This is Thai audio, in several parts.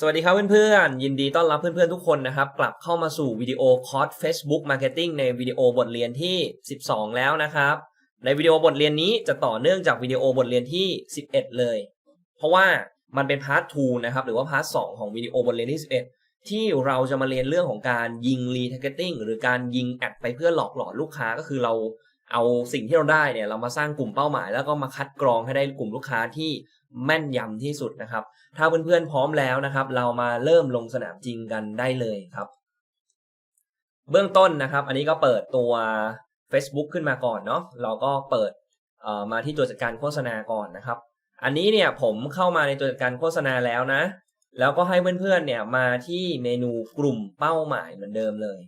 สวัสดีครับเพื่อนๆ ยินดีต้อนรับเพื่อนๆ ทุกคนนะครับ กลับเข้ามาสู่วิดีโอคอร์ส Facebook Marketing ในวิดีโอบทเรียนที่ 12 แล้วนะครับ ในวิดีโอบทเรียนนี้จะต่อเนื่องจากวิดีโอบทเรียนที่ 11 เลย เพราะว่ามันเป็นพาร์ท 2 นะครับ หรือว่าพาร์ท 2 ของวิดีโอบทเรียนที่ 11 ที่เราจะมาเรียนเรื่องของการยิง retargeting หรือการยิงแอดไปเพื่อหลอกหลอนลูกค้าก็คือเราเอาสิ่งที่เราได้เนี่ยเรามาสร้างกลุ่มเป้าหมาย แล้วก็มาคัดกรองให้ได้กลุ่มลูกค้าที่ แม่นยำที่สุดนะครับ ถ้าเพื่อนๆพร้อมแล้วนะครับ เรามาเริ่มลงสนามจริงกันได้เลยครับ เบื้องต้นนะครับ อันนี้ก็เปิดตัว Facebook ขึ้นมาก่อนเนาะเราก็เปิดมาที่ตัวจัดการโฆษณาก่อนนะครับ อันนี้เนี่ยผมเข้ามาในตัวจัดการโฆษณาแล้วนะ แล้วก็ให้เพื่อนๆเนี่ยมาที่เมนูกลุ่มเป้าหมายเหมือนเดิมเลย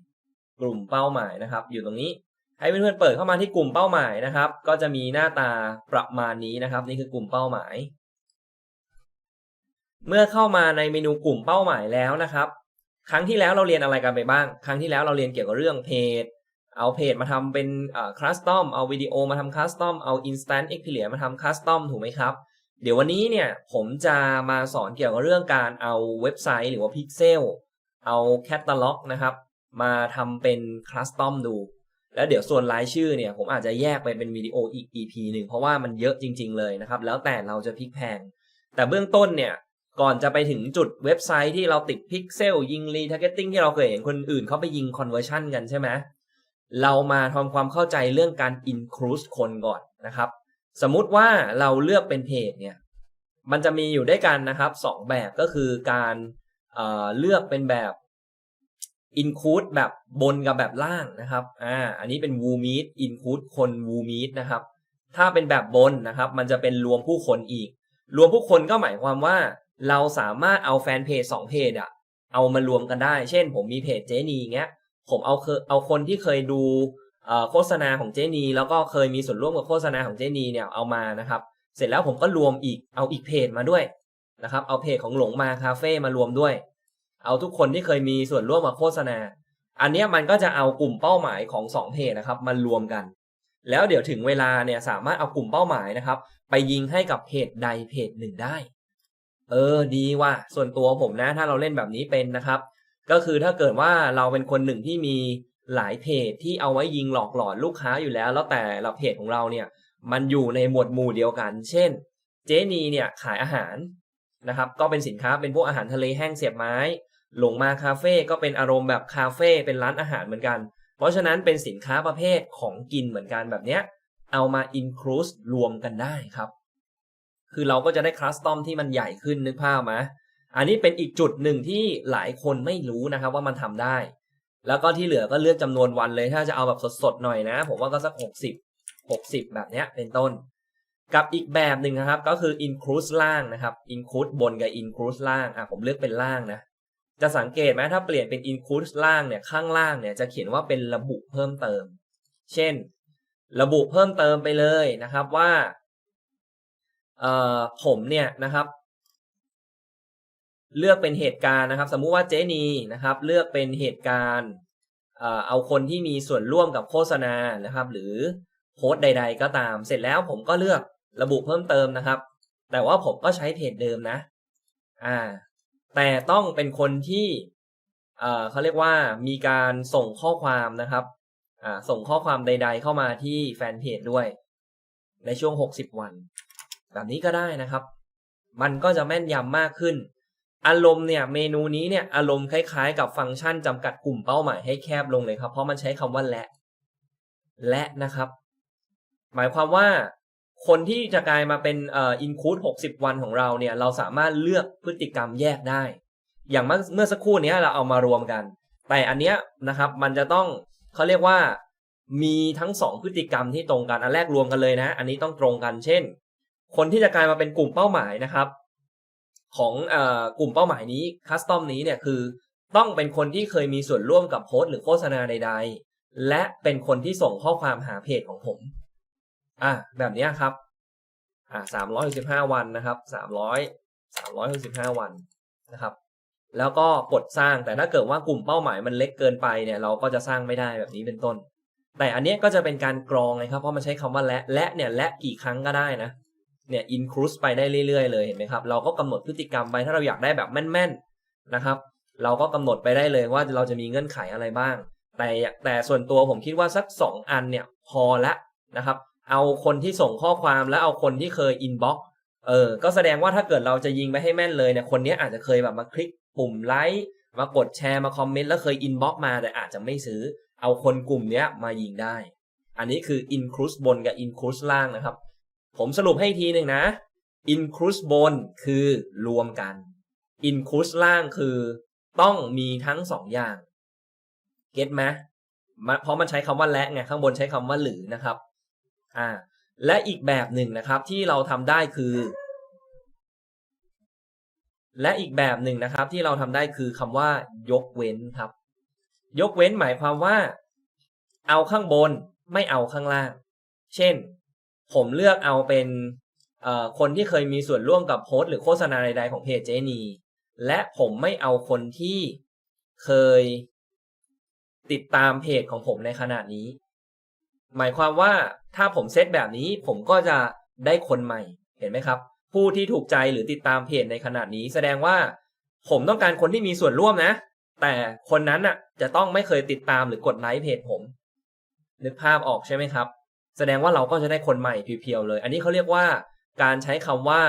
กลุ่มเป้าหมายนะครับ อยู่ตรงนี้ให้เพื่อนๆเปิดเข้ามาที่กลุ่มเป้าหมายนะครับ ก็จะมีหน้าตาประมาณนี้นะครับ นี่คือกลุ่มเป้าหมาย เมื่อเข้ามาในเมนูกลุ่มเป้าหมายแล้วนะครับ ครั้งที่แล้วเราเรียนอะไรกันไปบ้าง ครั้งที่แล้วเราเรียนเกี่ยวกับเรื่องเพจ เอาเพจมาทำเป็นคลัสตอม เอาวิดีโอมาทำคลัสตอม เอา instant e x p e r i e n c e มาทำคลัสตอมถูกไหมครับ เดี๋ยววันนี้เนี่ยผมจะมาสอนเกี่ยวกับเรื่องการเอาเว็บไซต์หรือว่าพิกเซล เอาแคตตาล็อกนะครับ มาทำเป็นคลัสตอมดู แล้วเดี๋ยวส่วนรายชื่อเนี่ยผมอาจจะแยกไปเป็นวิดีโออีก EP หนึ่งเพราะว่ามันเยอะจริง ๆ เลยนะครับ แล้วแต่เราจะพิกแพง แต่เบื้องต้นเนี่ย ก่อนจะไปถึงจุดเว็บไซต์ที่เราติดพิกเซลยิงรีทาร์เก็ตติ้งที่เราเคยเห็นคนอื่นเขาไปยิงคอนเวอร์ชันกันใช่ไหมเรามาทำความเข้าใจเรื่องการ include คนก่อนนะครับ สมมุติว่าเราเลือกเป็นเพจเนี่ยมันจะมีอยู่ด้วยกันนะครับสองแบบก็คือการเเลือกเป็นแบบ include แบบบนกับแบบล่างนะครับ อ่า อันนี้เป็น w o meet include คน w o meet นะครับ ถ้าเป็นแบบบนนะครับ มันจะเป็นรวมผู้คนอีก รวมผู้คนก็หมายความว่า เราสามารถเอาแฟนเพจสองเพจอะเอามารวมกันได้ เช่น ผมมีเพจเจนีเงี้ย ผมเอาเอาคนที่เคยดูโฆษณาของเจนี แล้วก็เคยมีส่วนร่วมกับโฆษณาของเจนีเนี่ยเอามานะครับ เสร็จแล้วผมก็รวมอีกเอาอีกเพจมาด้วยนะครับ เอาเพจของหลงมาคาเฟ่มารวมด้วย เอาทุกคนที่เคยมีส่วนร่วมกับโฆษณา อันนี้มันก็จะเอากลุ่มเป้าหมายของ2เพจนะครับมารวมกัน แล้วเดี๋ยวถึงเวลาเนี่ยสามารถเอากลุ่มเป้าหมายนะครับ ไปยิงให้กับเพจใดเพจหนึ่งได้ เออดีว่ะส่วนตัวผมนะ ถ้าเราเล่นแบบนี้เป็นนะครับ ก็คือถ้าเกิดว่าเราเป็นคนหนึ่งที่มีหลายเพจที่เอาไว้ยิงหลอกหลอนลูกค้าอยู่แล้ว แล้วแต่ละเพจของเราเนี่ย มันอยู่ในหมวดหมู่เดียวกัน เช่น เจนีเนี่ยขายอาหารนะครับ ก็เป็นสินค้าเป็นพวกอาหารทะเลแห้งเสียบไม้ หลงมาคาเฟ่ก็เป็นอารมณ์แบบคาเฟ่เป็นร้านอาหารเหมือนกัน เพราะฉะนั้นเป็นสินค้าประเภทของกินเหมือนกันแบบเนี้ยเอามา include รวมกันได้ครับ คือเราก็จะได้คลัสตอมที่มันใหญ่ขึ้นนึกภาพไหมอันนี้เป็นอีกจุดหนึ่งที่หลายคนไม่รู้นะครับว่ามันทำได้ แล้วก็ที่เหลือก็เลือกจำนวนวันเลย ถ้าจะเอาแบบสดๆหน่อยนะ ผมว่าก็สัก 60 60 แบบเนี้ยเป็นต้น กับอีกแบบหนึ่งนะครับก็คือ include ล่างนะครับ include บนกับ include ล่างอะผมเลือกเป็นล่างนะจะสังเกตไหมถ้าเปลี่ยนเป็น include ล่างเนี่ยข้างล่างเนี่ยจะเขียนว่าเป็นระบุเพิ่มเติม เช่น ระบุเพิ่มเติมไปเลยนะครับว่า ผมเนี่ยนะครับ เลือกเป็นเหตุการณ์นะครับ สมมุติว่าเจนีนะครับ เลือกเป็นเหตุการณ์เอาคนที่มีส่วนร่วมกับโฆษณานะครับ หรือโพสต์ใด ๆ ก็ตาม เสร็จแล้วผมก็เลือกระบุเพิ่มเติมนะครับ แต่ว่าผมก็ใช้เพจเดิมนะ อ่า แต่ต้องเป็นคนที่เขาเรียกว่ามีการส่งข้อความนะครับส่งข้อความใด ๆ เข้ามาที่แฟนเพจด้วย ในช่วง 60 วัน แบบนี้ก็ได้นะครับ มันก็จะแม่นยำมากขึ้น อารมณ์เนี่ยเมนูนี้เนี่ยอารมณ์คล้ายๆ กับฟังก์ชันจำกัดกลุ่มเป้าหมายให้แคบลงเลยครับ เพราะมันใช้คำว่าและ และนะครับ หมายความว่าคนที่จะกลายมาเป็นเอ่ออินคูดหกสิบวันของเราเนี่ย เราสามารถเลือกพฤติกรรมแยกได้ อย่างเมื่อสักครู่นี้เราเอามารวมกัน แต่อันเนี้ยนะครับ มันจะต้องเขาเรียกว่ามีทั้งสองพฤติกรรมที่ตรงกัน อันแรกรวมกันเลยนะ อันนี้ต้องตรงกัน เช่น คนที่จะกลายมาเป็นกลุ่มเป้าหมายนะครับ ของอกลุ่มเป้าหมายนี้คัสตอมนี้เนี่ยคือต้องเป็นคนที่เคยมีส่วนร่วมกับโพสต์หรือโฆษณาใด ๆ และเป็นคนที่ส่งข้อความหาเพจของผม อะแบบนี้ครับ อ่าสามร้อยสิบห้าวันนะครับสามร้อยสามร้อยสิบห้าวันนะครับ แล้วก็กดสร้างแต่ถ้าเกิดว่ากลุ่มเป้าหมายมันเล็กเกินไปเนี่ยเราก็จะสร้างไม่ได้แบบนี้เป็นต้น แต่อันนี้ก็จะเป็นการกรองเลยครับเพราะมันใช้คำว่าและและเนี่ยและกี่ครั้งก็ได้นะ เนี่ย include ไปได้เรื่อยๆเลยเห็นไหมครับ เราก็กำหนดพฤติกรรมไปถ้าเราอยากได้แบบแม่นๆนะครับ เราก็กำหนดไปได้เลยว่าเราจะมีเงื่อนไขอะไรบ้าง แต่แต่ส่วนตัวผมคิดว่าสักสองอันเนี่ยพอละนะครับ เอาคนที่ส่งข้อความแล้วเอาคนที่เคยอินบ็อกเออ ก็แสดงว่าถ้าเกิดเราจะยิงไปให้แม่นเลยเนี่ยคนนี้อาจจะเคยแบบมาคลิกปุ่มไลค์มากดแชร์มาคอมเมนต์แล้วเคยอินบ็อกมาแต่อาจจะไม่ซื้อ เอาคนกลุ่มเนี้ยมายิงได้ อันนี้คือ include บนกับ include ล่างนะครับ ผมสรุปให้ทีหนึ่งนะ include บนคือรวมกัน include ล่างคือต้องมีทั้งสองอย่าง เก็ตไหมเพราะมันใช้คำว่าและไงข้างบนใช้คำว่าหรือนะครับ อ่า และอีกแบบหนึ่งนะครับที่เราทำได้คือ และอีกแบบหนึ่งนะครับ ที่เราทำได้คือคำว่า ยกเว้นครับ ยกเว้นหมายความว่า เอาข้างบนไม่เอาข้างล่าง เช่น ผมเลือกเอาเป็นคนที่เคยมีส่วนร่วมกับโพสต์หรือโฆษณาใดๆของเพจเจนี และผมไม่เอาคนที่เคยติดตามเพจของผมในขณะนี้ หมายความว่าถ้าผมเซตแบบนี้ผมก็จะได้คนใหม่ เห็นไหมครับ ผู้ที่ถูกใจหรือติดตามเพจในขณะนี้ แสดงว่าผมต้องการคนที่มีส่วนร่วมนะ แต่คนนั้นอะ จะต้องไม่เคยติดตามหรือกดไลค์เพจผม นึกภาพออกใช่ไหมครับ แสดงว่าเราก็จะได้คนใหม่เพียวๆเลย อันนี้เขาเรียกว่าการใช้คำว่า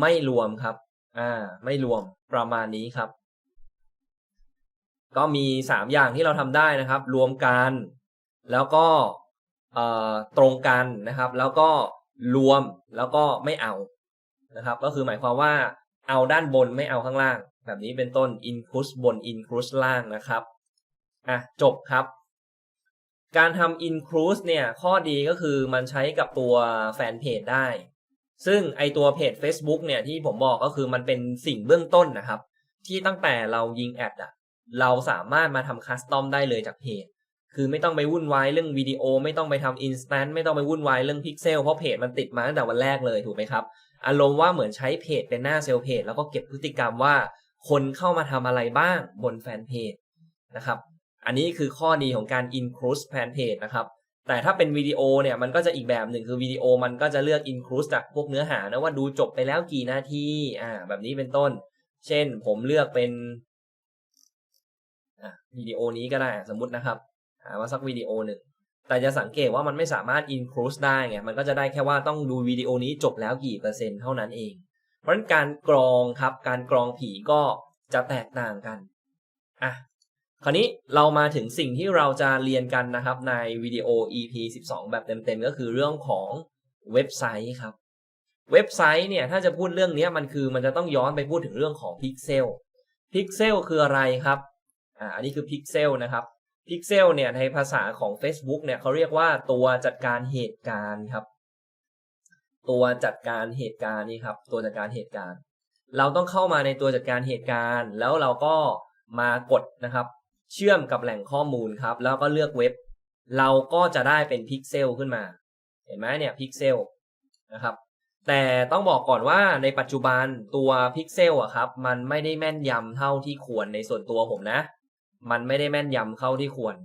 ไม่รวมครับ อ่า ไม่รวมประมาณนี้ครับ ก็มีสามอย่างที่เราทำได้นะครับ รวมกัน แล้วก็ตรงกันนะครับ แล้วก็รวมแล้วก็ไม่เอานะครับ ก็คือหมายความว่าเอาด้านบนไม่เอาข้างล่าง แบบนี้เป็นต้น include บน include ล่างนะครับ อะ จบครับ การทำ include เนี่ย ข้อดีก็คือมันใช้กับตัวแฟนเพจได้ ซึ่งไอตัวเพจ Facebook เนี่ย ที่ผมบอกก็คือมันเป็นสิ่งเบื้องต้นนะครับ ที่ตั้งแต่เรายิงแอดอะเราสามารถมาทำคัสตอมได้เลยจากเพจ คือไม่ต้องไปวุ่นวายเรื่องวิดีโอ ไม่ต้องไปทำอินสแตนต์ไม่ต้องไปวุ่นวายเรื่องพิกเซลเพราะเพจมันติดมาตั้งแต่วันแรกเลยถูกไหมครับ อารมณ์ว่าเหมือนใช้เพจเป็นหน้าเซลล์เพจแล้วก็เก็บพฤติกรรมว่า คนเข้ามาทำอะไรบ้างบนแฟนเพจนะครับ อันนี้คือข้อดีของการ include แฟนเพจนะครับแต่ถ้าเป็นวิดีโอเนี่ยมันก็จะอีกแบบหนึ่งคือวิดีโอมันก็จะเลือก include จากพวกเนื้อหานะว่าดูจบไปแล้วกี่นาทีอ่าแบบนี้เป็นต้น เช่นผมเลือกเป็นวิดีโอนี้ก็ได้สมมตินะครับหาว่าสักวิดีโอหนึ่งแต่จะสังเกตว่ามันไม่สามารถ include ได้ไงมันก็จะได้แค่ว่าต้องดูวิดีโอนี้จบแล้วกี่เปอร์เซ็นต์เท่านั้นเอง เพราะฉะนั้นการกรองครับการกรองผีก็จะแตกต่างกันอะ คราวนี้เรามาถึงสิ่งที่เราจะเรียนกันนะครับในวิดีโอ EP 12 แบบเต็มๆ ก็คือเรื่องของเว็บไซต์ครับ เว็บไซต์เนี่ยถ้าจะพูดเรื่องนี้มันคือมันจะต้องย้อนไปพูดถึงเรื่องของพิกเซลพิกเซลคืออะไรครับอ่าอันนี้คือพิกเซลนะครับพิกเซลเนี่ยในภาษาของ Facebook เนี่ยเขาเรียกว่าตัวจัดการเหตุการณ์ครับ ตัวจัดการเหตุการณ์นี่ครับตัวจัดการเหตุการณ์ เราต้องเข้ามาในตัวจัดการเหตุการณ์ แล้วเราก็มากดนะครับ เชื่อมกับแหล่งข้อมูลครับ แล้วก็เลือกเว็บ เราก็จะได้เป็นพิกเซลขึ้นมา เห็นไหมเนี่ยพิกเซลนะครับ แต่ต้องบอกก่อนว่าในปัจจุบันตัวพิกเซลอะครับ มันไม่ได้แม่นยำเท่าที่ควรในส่วนตัวผมนะ มันไม่ได้แม่นยำเข้าที่ควร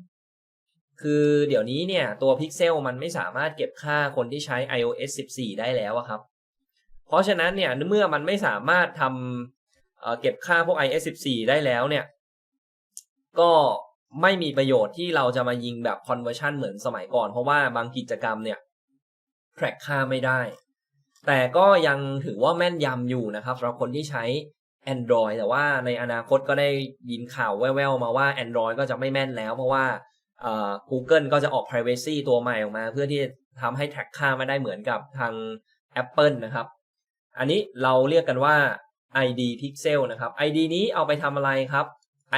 คือเดี๋ยวนี้เนี่ยตัวพิกเซลมันไม่สามารถเก็บค่าคนที่ใช้ iOS 14 ได้แล้วครับเพราะฉะนั้นเนี่ยเมื่อมันไม่สามารถทำเเก็บค่าพวก iOS 14 ได้แล้วเนี่ย ก็ไม่มีประโยชน์ที่เราจะมายิงแบบ conversion เหมือนสมัยก่อน เพราะว่าบางกิจกรรมเนี่ย track ค่าไม่ได้ แต่ก็ยังถือว่าแม่นยำอยู่นะครับสำหรับคนที่ใช้ Android แต่ว่าในอนาคตก็ได้ยินข่าวแว่วๆมาว่า Android ก็จะไม่แม่นแล้ว เพราะว่า Google ก็จะออก privacy ตัวใหม่ออกมา เพื่อที่จะทำให้แท็กค่าไม่ได้เหมือนกับทาง Apple นะครับ อันนี้เราเรียกกันว่า ID Pixel นะครับ ID นี้เอาไปทำอะไรครับ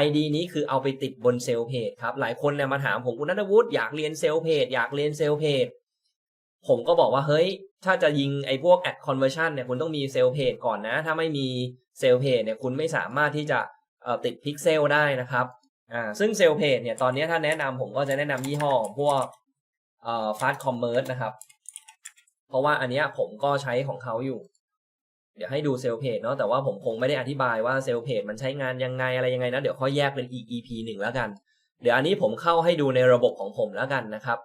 ID นี้คือเอาไปติดบนเซลล์เพจครับหลายคนเนี่ยมาถามผมคุณนัทวุฒิอยากเรียนเซลล์เพจอยากเรียนเซลล์เพจผมก็บอกว่าเฮ้ย ถ้าจะยิงไอ้พวก ad conversion เนี่ยคุณต้องมีเซลล์เพจก่อนนะ ถ้าไม่มีเซลล์เพจเนี่ยคุณไม่สามารถที่จะติดพิกเซลได้นะครับอ่าซึ่งเซลล์เพจเนี่ยตอนนี้ถ้าแนะนำผมก็จะแนะนำยี่ห้อพวกเอ่อ fast commerce นะครับ เพราะว่าอันนี้ผมก็ใช้ของเขาอยู่ เดี๋ยวให้ดูเซลเพจเนาะแต่ว่าผมคงไม่ได้อธิบายว่าเซลเพจมันใช้งานยังไงอะไรยังไงนะ เดี๋ยวค่อยแยกเป็นอีก EP หนึ่งแล้วกัน เดี๋ยวอันนี้ผมเข้าให้ดูในระบบของผมแล้วกันนะครับ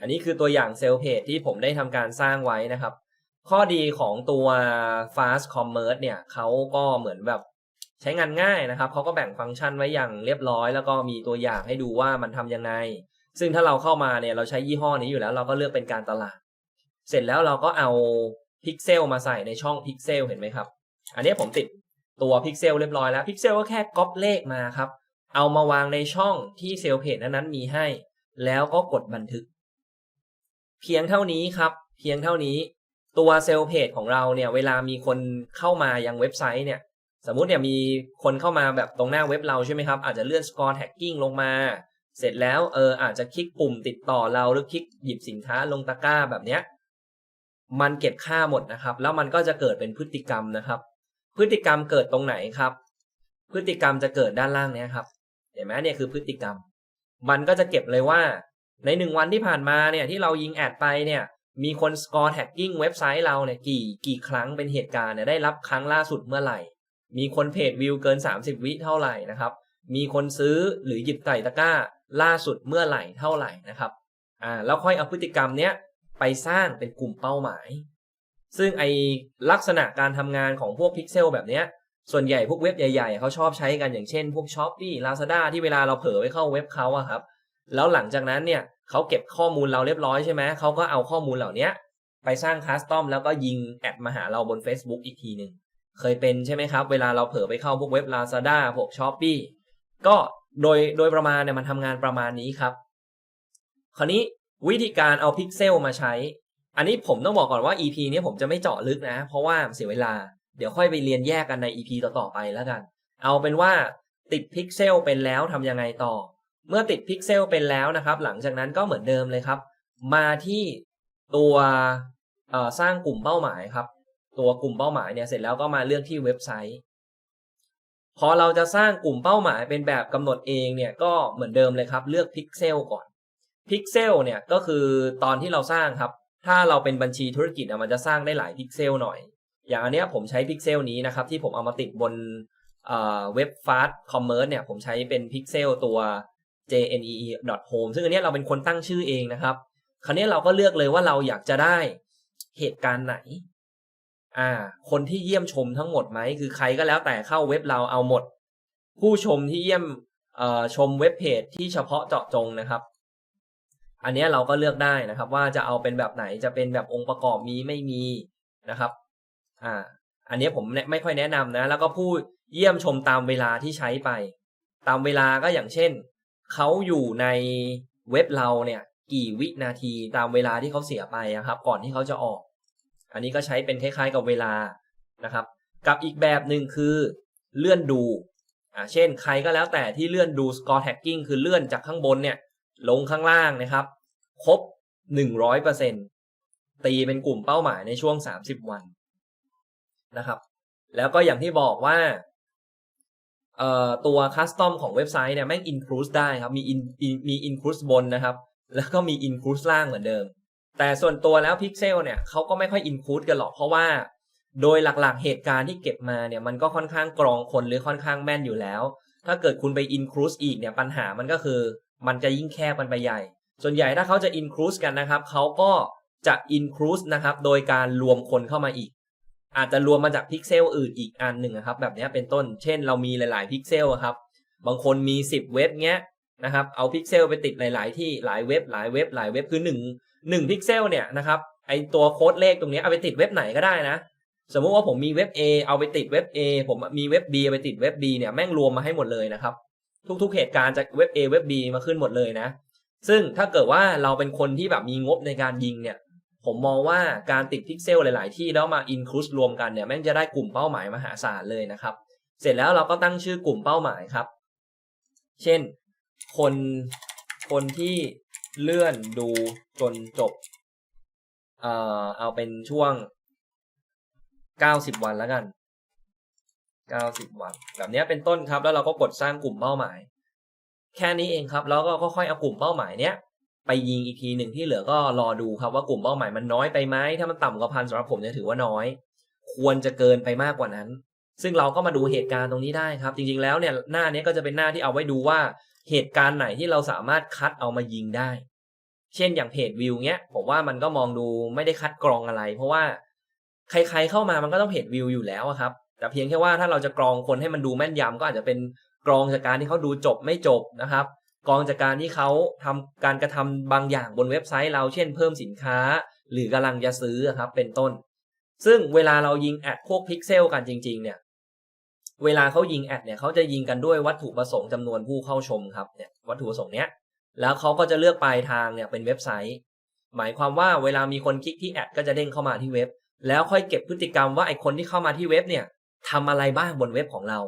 อันนี้คือตัวอย่างเซลเพจที่ผมได้ทำการสร้างไว้นะครับ ข้อดีของตัว fast commerce เนี่ยเขาก็เหมือนแบบใช้งานง่ายนะครับเขาก็แบ่งฟังก์ชันไว้อย่างเรียบร้อย แล้วก็มีตัวอย่างให้ดูว่ามันทำยังไง ซึ่งถ้าเราเข้ามาเนี่ยเราใช้ยี่ห้อนี้อยู่แล้ว เราก็เลือกเป็นการตลาด เสร็จแล้วเราก็เอา พิกเซลมาใส่ในช่องพิกเซลเห็นไหมครับ อันนี้ผมติดตัวพิกเซลเรียบร้อยแล้วพิกเซลก็แค่ก๊อปเลขมาครับ เอามาวางในช่องที่เซลล์เพจนั้นๆมีให้ แล้วก็กดบันทึก เพียงเท่านี้ครับ เพียงเท่านี้ ตัวเซลล์เพจของเราเนี่ย เวลามีคนเข้ามายังเว็บไซต์เนี่ย สมมุติเนี่ยมีคนเข้ามาแบบตรงหน้าเว็บเราใช่ไหมครับ อาจจะเลื่อน score tagging ลงมา เสร็จแล้วเอออาจจะคลิกปุ่มติดต่อเราหรือคลิกหยิบสินค้าลงตะกร้าแบบเนี้ย มันเก็บค่าหมดนะครับ แล้วมันก็จะเกิดเป็นพฤติกรรมนะครับ พฤติกรรมเกิดตรงไหนครับ พฤติกรรมจะเกิดด้านล่างเนี้ยครับ เห็นไหมเนี่ยคือพฤติกรรม มันก็จะเก็บเลยว่า ในหนึ่งวันที่ผ่านมาเนี่ยที่เรายิงแอดไปเนี่ย มีคน score tagging เว็บไซต์เราเนี่ยกี่กี่ครั้งเป็นเหตุการณ์เนี่ยได้รับครั้งล่าสุดเมื่อไหร่ มีคนเพจวิวเกิน 30 วิเท่าไหร่นะครับ มีคนซื้อหรือหยิบไต่ตะกร้าล่าสุดเมื่อไหร่เท่าไหร่นะครับ อ่าแล้วค่อยเอาพฤติกรรมเนี้ย ไปสร้างเป็นกลุ่มเป้าหมาย ซึ่งไอลักษณะการทำงานของพวกพิกเซลแบบเนี้ยส่วนใหญ่พวกเว็บใหญ่ๆ เขาชอบใช้กันอย่างเช่น พวก s h อ p e e Lazada ที่เวลาเราเผลอไปเข้าเว็บเขาอะครับ แล้วหลังจากนั้นเนี่ยเขาเก็บข้อมูลเราเรียบร้อยใช่ไหมเขาก็เอาข้อมูลเหล่านี้ไปสร้างคัสตอมแล้วก็ยิงแอดมาหาเราบน Facebook อีกทีหนึ่งเคยเป็นใช่ไหมครับ เวลาเราเผลอไปเข้าพวกเว็บ Lazada พวก s h อ p e e ก็โดยโดยประมาณเนี่ยมันทำงานประมาณนี้ครับ คราวนี้ วิธีการเอาพิกเซลมาใช้ อันนี้ผมต้องบอกก่อนว่า EP นี้ผมจะไม่เจาะลึกนะ เพราะว่าเสียเวลา เดี๋ยวค่อยไปเรียนแยกกันใน EP ต่อๆไปแล้วกัน เอาเป็นว่าติดพิกเซลเป็นแล้วทำยังไงต่อ เมื่อติดพิกเซลเป็นแล้วนะครับ หลังจากนั้นก็เหมือนเดิมเลยครับ มาที่ตัวสร้างกลุ่มเป้าหมายครับ ตัวกลุ่มเป้าหมายเนี่ยเสร็จแล้วก็มาเลือกที่เว็บไซต์ พอเราจะสร้างกลุ่มเป้าหมายเป็นแบบกำหนดเองเนี่ยก็เหมือนเดิมเลยครับ เลือกพิกเซลก่อน พิกเซลเนี่ยก็คือตอนที่เราสร้างครับ ถ้าเราเป็นบัญชีธุรกิจมันจะสร้างได้หลายพิกเซลหน่อย อย่างอันเนี้ยผมใช้พิกเซลนี้นะครับ ที่ผมเอามาติดบนเว็บ Fast Commerce เนี่ยผมใช้เป็นพิกเซลตัว jne.home ซึ่งอันนี้เราเป็นคนตั้งชื่อเองนะครับ คราวนี้เราก็เลือกเลยว่าเราอยากจะได้เหตุการณ์ไหน อ่า คนที่เยี่ยมชมทั้งหมดไหม คือใครก็แล้วแต่เข้าเว็บเราเอาหมด ผู้ชมที่เยี่ยมชมเว็บเพจที่เฉพาะเจาะจงนะครับ อันนี้เราก็เลือกได้นะครับ ว่าจะเอาเป็นแบบไหนจะเป็นแบบองค์ประกอบมีไม่มีนะครับ อ่า อันนี้ผมไม่ค่อยแนะนำนะ แล้วก็ผู้เยี่ยมชมตามเวลาที่ใช้ไป ตามเวลาก็อย่างเช่นเขาอยู่ในเว็บเราเนี่ยกี่วินาทีตามเวลาที่เขาเสียไปครับ ก่อนที่เขาจะออก อันนี้ก็ใช้เป็นคล้ายๆกับเวลานะครับ กับอีกแบบหนึ่งคือเลื่อนดูอ่าเช่นใครก็แล้วแต่ที่เลื่อนดู score tagging คือเลื่อนจากข้างบนเนี่ย ลงข้างล่างนะครับ ครบ 100%ตีเป็นกลุ่มเป้าหมายในช่วง 30 วันนะครับ แล้วก็อย่างที่บอกว่าเอ่อตัวคัสตอมของเว็บไซต์เนี่ยแม่ง include ได้ครับ มี in, in มี include บนนะครับ แล้วก็มี include ล่างเหมือนเดิม แต่ส่วนตัวแล้ว Pixel เนี่ยเขาก็ไม่ค่อย include กันหรอกเพราะว่า โดยหลักๆเหตุการณ์ที่เก็บมาเนี่ยมันก็ค่อนข้างกรองคนหรือค่อนข้างแม่นอยู่แล้ว ถ้าเกิดคุณไป include อีกเนี่ยปัญหามันก็คือ มันจะยิ่งแคบมันไปใหญ่ ส่วนใหญ่ถ้าเขาจะ include กันนะครับ เขาก็จะ include นะครับ โดยการรวมคนเข้ามาอีก อาจจะรวมมาจากพิกเซลอื่นอีกอันหนึ่งนะครับ แบบนี้เป็นต้น เช่น เรามีหลาย ๆ พิกเซลครับ บางคนมี 10 เว็บเงี้ยนะครับ เอาพิกเซลไปติดหลาย ๆ ที่หลายเว็บหลายเว็บหลายเว็บคือ1 1พิกเซลเนี่ยนะครับไอตัวโค้ดเลขตรงนี้เอาไปติดเว็บไหนก็ได้นะ สมมุติว่าผมมีเว็บ A เอาไปติดเว็บ A ผมมีเว็บ B เอาไปติดเว็บ B เนี่ยแม่งรวมมาให้หมดเลยนะครับ ทุก ๆ เหตุการณ์จากเว็บ A เว็บ B มาขึ้นหมดเลยนะ ซึ่งถ้าเกิดว่าเราเป็นคนที่แบบมีงบในการยิงเนี่ย ผมมองว่าการติดพิกเซลหลาย ๆ ที่แล้วมา include รวมกันเนี่ยแม่งจะได้กลุ่มเป้าหมายมหาศาลเลยนะครับ เสร็จแล้วเราก็ตั้งชื่อกลุ่มเป้าหมายครับ เช่น คนคนที่เลื่อนดูจนจบ เอ่อเอาเป็นช่วง 90 วันแล้วกัน 90 วันแบบนี้เป็นต้นครับ แล้วเราก็กดสร้างกลุ่มเป้าหมาย แค่นี้เองครับ แล้วก็ค่อยๆเอากลุ่มเป้าหมายเนี้ยไปยิงอีกทีหนึ่งที่เหลือก็รอดูครับว่ากลุ่มเป้าหมายมันน้อยไปไหมถ้ามันต่ำกว่าพันสำหรับผมเนี่ยถือว่าน้อย ควรจะเกินไปมากกว่านั้น ซึ่งเราก็มาดูเหตุการณ์ตรงนี้ได้ครับ จริงๆแล้วเนี่ยหน้านี้ก็จะเป็นหน้าที่เอาไว้ดูว่าเหตุการณ์ไหนที่เราสามารถคัดเอามายิงได้ เช่นอย่างเพจวิวเนี้ยผมว่ามันก็มองดูไม่ได้คัดกรองอะไร เพราะว่าใคร ๆเข้ามามันก็ต้องเพจวิวอยู่แล้วครับ แต่เพียงแค่ว่าถ้าเราจะกรองคนให้มันดูแม่นยำก็อาจจะเป็นกรองจากการที่เขาดูจบไม่จบนะครับ กรองจากการที่เขาทำการกระทำบางอย่างบนเว็บไซต์เราเช่นเพิ่มสินค้า หรือกำลังจะซื้อครับเป็นต้น ซึ่งเวลาเรายิงแอดพวกพิกเซลกันจริง ๆ เนี่ยเวลาเขายิงแอดเนี่ยเขาจะยิงกันด้วยวัตถุประสงค์จำนวนผู้เข้าชมครับเนี่ยวัตถุประสงค์เนี้ยแล้วเขาก็จะเลือกปลายทางเนี่ยเป็นเว็บไซต์ หมายความว่าเวลามีคนคลิกที่แอดก็จะเด้งเข้ามาที่เว็บ แล้วค่อยเก็บพฤติกรรมว่าไอคนที่เข้ามาที่เว็บเนี่ย ทำอะไรบ้างบนเว็บของเรา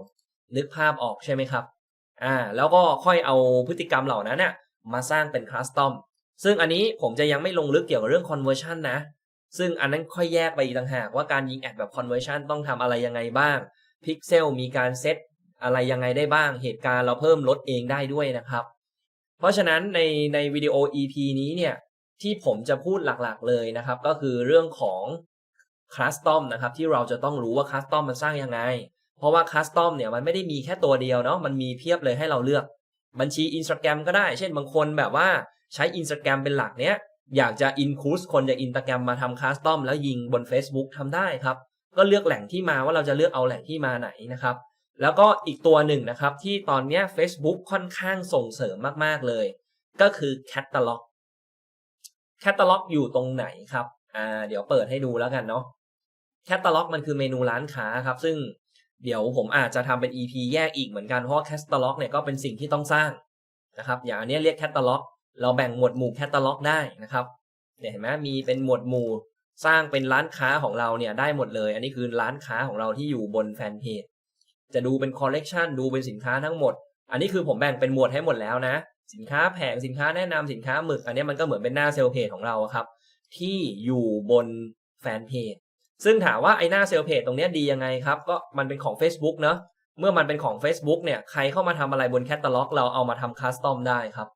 นึกภาพออกใช่ไหมครับอ่าแล้วก็ค่อยเอาพฤติกรรมเหล่านั้นน่ะมาสร้างเป็นคลัสตอมซึ่งอันนี้ผมจะยังไม่ลงลึกเกี่ยวกับเรื่อง conversion นะ ซึ่งอันนั้นค่อยแยกไปอีกต่างหากว่าการยิงแอดแบบ conversion ต้องทำอะไรยังไงบ้างพิกเซลมีการเซตอะไรยังไงได้บ้าง เหตุการณ์เราเพิ่มลดเองได้ด้วยนะครับ เพราะฉะนั้นในในวิดีโอ EP นี้เนี่ยที่ผมจะพูดหลักๆเลยนะครับ ก็คือเรื่องของ คลัสตอมนะครับที่เราจะต้องรู้ว่าคลัสตอมมันสร้างยังไง เพราะว่าคลัสตอมเนี่ยมันไม่ได้มีแค่ตัวเดียวเนาะมันมีเพียบเลยให้เราเลือก บัญชี Instagram ก็ได้ เช่นบางคนแบบว่าใช้ Instagram เป็นหลักเนี้ยอยากจะ include คนจาก Instagram มมาทำคลัสตอมแล้วยิงบน Facebook ทำได้ครับ ก็เลือกแหล่งที่มาว่าเราจะเลือกเอาแหล่งที่มาไหนนะครับ แล้วก็อีกตัวหนึ่งนะครับที่ตอนนี้ Facebook ค่อนข้างส่งเสริมมากๆเลย ก็คือ Catalog Catalog อยู่ตรงไหนครับอ่าเดี๋ยวเปิดให้ดูแล้วกันเนาะ Catalog มันคือเมนูร้านค้าครับ ซึ่งเดี๋ยวผมอาจจะทำเป็น EP แยกอีกเหมือนกัน เพราะว่า Catalog เนี่ยก็เป็นสิ่งที่ต้องสร้างนะครับ อย่างอันนี้เรียก Catalog เราแบ่งหมวดหมู่ Catalog ได้นะครับเนี่ยเห็นไหมมีเป็นหมวดหมู่สร้างเป็นร้านค้าของเราเนี่ยได้หมดเลย อันนี้คือร้านค้าของเราที่อยู่บนแฟนเพจ จะดูเป็นคอลเลกชันดูเป็นสินค้าทั้งหมด อันนี้คือผมแบ่งเป็นหมวดให้หมดแล้วนะ สินค้าแผง สินค้าแนะนำสินค้าหมึก อันนี้มันก็เหมือนเป็นหน้าเซลล์เพจของเราครับ ที่อยู่บนแฟนเพจ ซึ่งถามว่าไอ้หน้าเซลล์เพจตรงนี้ดียังไงครับ ก็มันเป็นของ Facebook เนอะเมื่อมันเป็นของ Facebook เนี่ยใครเข้ามาทำอะไรบนแคตตาล็อกเราเอามาทำคัสตอมได้ครับ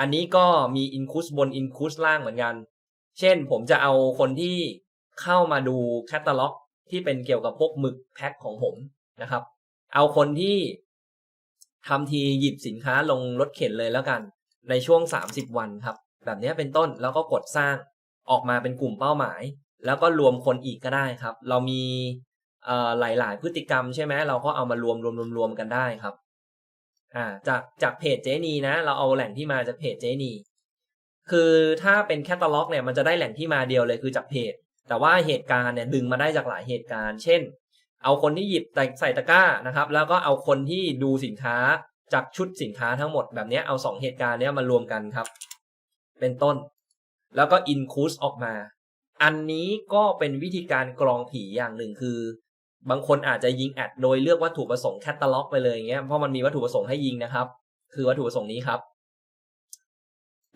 อันนี้ก็มีอินคูสบนอินคูสล่างเหมือนกัน เช่นผมจะเอาคนที่เข้ามาดูแคตตาล็อกที่เป็นเกี่ยวกับพวกหมึกแพ็คของผมนะครับ เอาคนที่ทำทีหยิบสินค้าลงรถเข็นเลยแล้วกัน ในช่วง 30 วันครับ แบบนี้เป็นต้นแล้วก็กดสร้างออกมาเป็นกลุ่มเป้าหมาย แล้วก็รวมคนอีกก็ได้ครับ เรามีหลาย ๆ พฤติกรรมใช่ไหมเราก็เอามารวมรวมรวมรวมกันได้ครับ อ่า จากจากเพจเจนีนะ เราเอาแหล่งที่มาจากเพจเจนีคือถ้าเป็นแคตตาล็อกเนี่ยมันจะได้แหล่งที่มาเดียวเลยคือจากเพจ แต่ว่าเหตุการณ์เนี่ยดึงมาได้จากหลายเหตุการณ์ เช่น เอาคนที่หยิบใส่ตะกร้านะครับ แล้วก็เอาคนที่ดูสินค้าจากชุดสินค้าทั้งหมดแบบนี้เอาสองเหตุการณ์เนี้ยมารวมกันครับ เป็นต้น แล้วก็อินคูสออกมา อันนี้ก็เป็นวิธีการกรองผีอย่างหนึ่งคือ บางคนอาจจะยิงแอดโดยเลือกวัตถุประสงค์แคตตาล็อกไปเลยอย่างเงี้ยเพราะมันมีวัตถุประสงค์ให้ยิงนะครับ คือวัตถุประสงค์นี้ครับ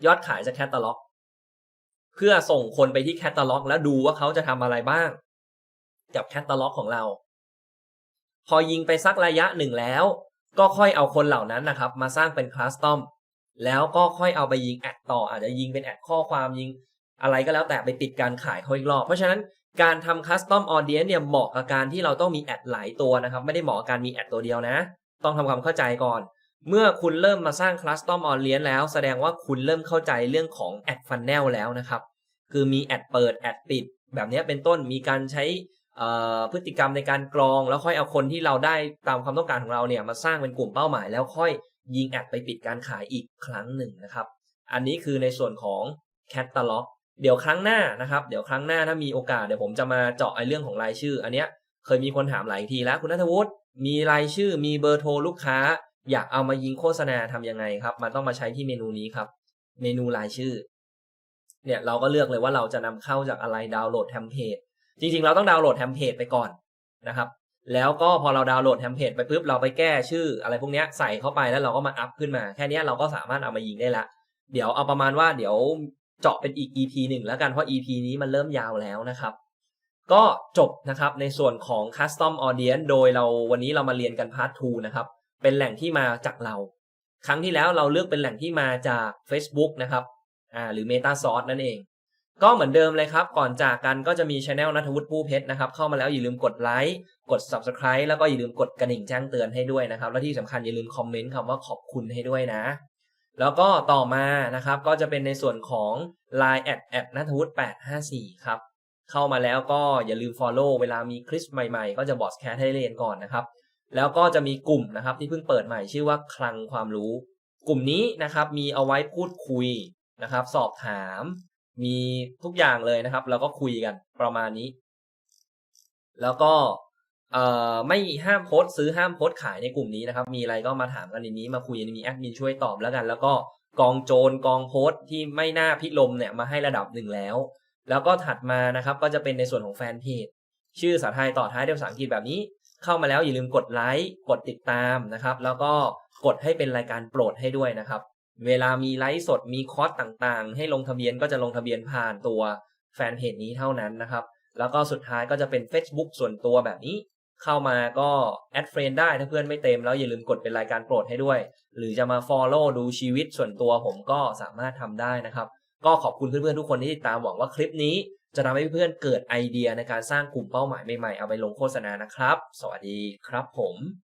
ยอดขายจากแคตตาล็อก เพื่อส่งคนไปที่แคตตาล็อกแล้วดูว่าเขาจะทำอะไรบ้าง กับแคตตาล็อกของเรา พอยิงไปสักระยะหนึ่งแล้ว ก็ค่อยเอาคนเหล่านั้นนะครับ มาสร้างเป็นคลาสตอมแล้วก็ค่อยเอาไปยิงแอดต่ออาจจะยิงเป็นแอดข้อความยิง อะไรก็แล้วแต่ไปติดการขายเขาอีกรอบ เพราะฉะนั้นการทำคัสตอมออเดียนเนี่ยเหมาะกับการที่เราต้องมีแอดหลายตัวนะครับ ไม่ได้เหมาะกับการมีแอดตัวเดียวนะ ต้องทำความเข้าใจก่อน เมื่อคุณเริ่มมาสร้างคัสตอมออเดียนแล้วแสดงว่าคุณเริ่มเข้าใจเรื่องของแอดฟันแนลแล้วนะครับ คือมีแอดเปิดแอดปิด แบบนี้เป็นต้นมีการใช้พฤติกรรมในการกรอง แล้วค่อยเอาคนที่เราได้ตามความต้องการของเราเนี่ยมาสร้างเป็นกลุ่มเป้าหมาย แล้วค่อยยิงแอดไปปิดการขายอีกครั้งหนึ่งนะครับ อันนี้คือในส่วนของแคตตาล็อก เดี๋ยวครั้งหน้านะครับ เดี๋ยวครั้งหน้าถ้ามีโอกาสเดี๋ยวผมจะมาเจาะไอ้เรื่องของรายชื่อ อันเนี้ยเคยมีคนถามหลายทีแล้วคุณนัทวุฒิมีรายชื่อมีเบอร์โทรลูกค้า อยากเอามายิงโฆษณาทํำยังไงครับ มันต้องมาใช้ที่เมนูนี้ครับ เมนูรายชื่อ เนี่ยเราก็เลือกเลยว่าเราจะนำเข้าจากอะไรดาวน์โหลดเทมเพลตจริงๆ เราต้องดาวน์โหลดเทมเพลตไปก่อนนะครับ แล้วก็พอเราดาวน์โหลดเทมเพลตไปปุ๊บเราไปแก้ชื่อ อะไรพวกนี้ใส่เข้าไปแล้วเราก็มาอัพขึ้นมา แค่นี้เราก็สามารถเอามายิงได้ละเดี๋ยวเอาประมาณว่าเดี๋ยว เจาะเป็นอีก EP หนึ่งแล้วกันเพราะ EP นี้มันเริ่มยาวแล้วนะครับ ก็จบนะครับในส่วนของ Custom Audience โดยเราวันนี้เรามาเรียนกัน Part 2นะครับ เป็นแหล่งที่มาจากเรา ครั้งที่แล้วเราเลือกเป็นแหล่งที่มาจาก Facebook นะครับอ่าหรือ Meta Source นั่นเอง ก็เหมือนเดิมเลยครับ ก่อนจากกันก็จะมีช anel นัทวุฒิผู้เพชรนะครับ เข้ามาแล้วอย่าลืมกดไลค์กด Subscribe แล้วก็อย่าลืมกดกระดิ่งแจ้งเตือนให้ด้วยนะครับ และที่สำคัญอย่าลืมคอมเมนต์คำว่าขอบคุณให้ด้วยนะ แล้วก็ต่อมานะครับก็จะเป็นในส่วนของ Line แอดแอดนัทวุฒิ854 ครับ เข้ามาแล้วก็อย่าลืม Follow เวลามีคลิปใหม่ๆ ก็จะบอสแคทให้เรียนก่อนนะครับ แล้วก็จะมีกลุ่มนะครับที่เพิ่งเปิดใหม่ชื่อว่าคลังความรู้ กลุ่มนี้นะครับมีเอาไว้พูดคุยนะครับ สอบถาม มีทุกอย่างเลยนะครับ แล้วก็คุยกันประมาณนี้ แล้วก็ เอ่อไม่ห้ามโพสซื้อห้ามโพสขายในกลุ่มนี้นะครับ มีอะไรก็มาถามกันในนี้มาคุยในนี้แอดมินช่วยตอบแล้วกัน แล้วก็กองโจรกองโพสที่ไม่น่าพิลมเนี่ยมาให้ระดับหนึ่งแล้ว แล้วก็ถัดมานะครับก็จะเป็นในส่วนของแฟนเพจชื่อภาษาไทยต่อท้ายด้วยภาษาอังกฤษแบบนี้ เข้ามาแล้วอย่าลืมกดไลค์กดติดตามนะครับ แล้วก็กดให้เป็นรายการโปรดให้ด้วยนะครับ เวลามีไลฟ์สดมีคอร์สต่างๆ ให้ลงทะเบียนก็จะลงทะเบียนผ่านตัวแฟนเพจนี้เท่านั้นนะครับ แล้วก็สุดท้ายก็จะเป็น Facebook ส่วนตัวแบบนี้ เข้ามาก็แอดเฟรนได้ถ้าเพื่อนไม่เต็มแล้วอย่าลืมกดเป็นรายการโปรดให้ด้วย หรือจะมา Follow ดูชีวิตส่วนตัวผมก็สามารถทำได้นะครับ ก็ขอบคุณเพื่อนๆทุกคนที่ติดตามหวังว่าคลิปนี้จะทำให้เพื่อนเกิดไอเดียในการสร้างกลุ่มเป้าหมายใหม่ๆ เอาไปลงโฆษณานะครับ สวัสดีครับผม